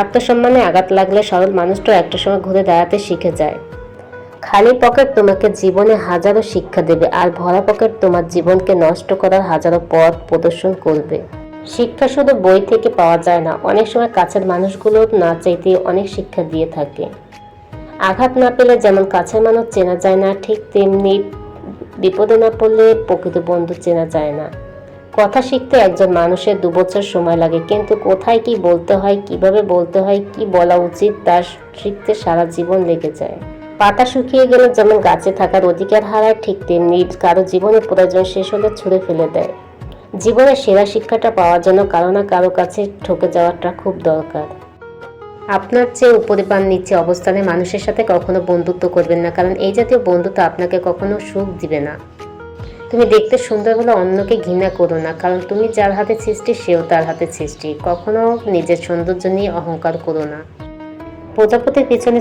আত্মসম্মানে আঘাত লাগলে সরল মানুষটা একটা সময় ঘুরে দাঁড়াতে শিখে যায়। খালি পকেট তোমাকে জীবনে হাজারো শিক্ষা দেবে আর ভরা পকেট তোমার জীবনকে নষ্ট করার হাজারো পথ প্রদর্শন করবে। শিক্ষা শুধু বই থেকে পাওয়া যায় না, অনেক সময় কাছের মানুষগুলো না চাইতে অনেক শিক্ষা দিয়ে থাকে। আঘাত না পেলে যেমন কাছের মানুষ চেনা যায় না, ঠিক তেমনি বিপদে না পড়লে প্রকৃত বন্ধু চেনা যায় না। কথা শিখতে একজন মানুষের দু বছর সময় লাগে, কিন্তু কোথায় কি বলতে হয়, কীভাবে বলতে হয়, কি বলা উচিত তা শিখতে সারা জীবন লেগে যায়। পাতা শুকিয়ে গেলে যেমন গাছে থাকার অধিকার হারায়, ঠিক তেমনি কারও জীবনে প্রয়োজন শেষ হলে ছুঁড়ে ফেলে দেয়। জীবনের সেরা শিক্ষাটা পাওয়ার জন্য কারও না কারও কাছে ঠকে যাওয়াটা খুব দরকার। আপনার চেয়ে উপরে বা নিচে অবস্থানে মানুষের সাথে কখনো বন্ধুত্ব করবেন না, কারণ এই জাতীয় বন্ধুত্ব আপনাকে কখনো সুখ দিবে না। তুমি দেখতে সুন্দর বলে অন্যকে ঘৃণা করো না, কারণ তুমি যার হাতে সৃষ্টি, সেও তার হাতে সৃষ্টি। কখনো নিজের সৌন্দর্য নিয়ে অহংকার করো না। প্রজাপতির পিছনে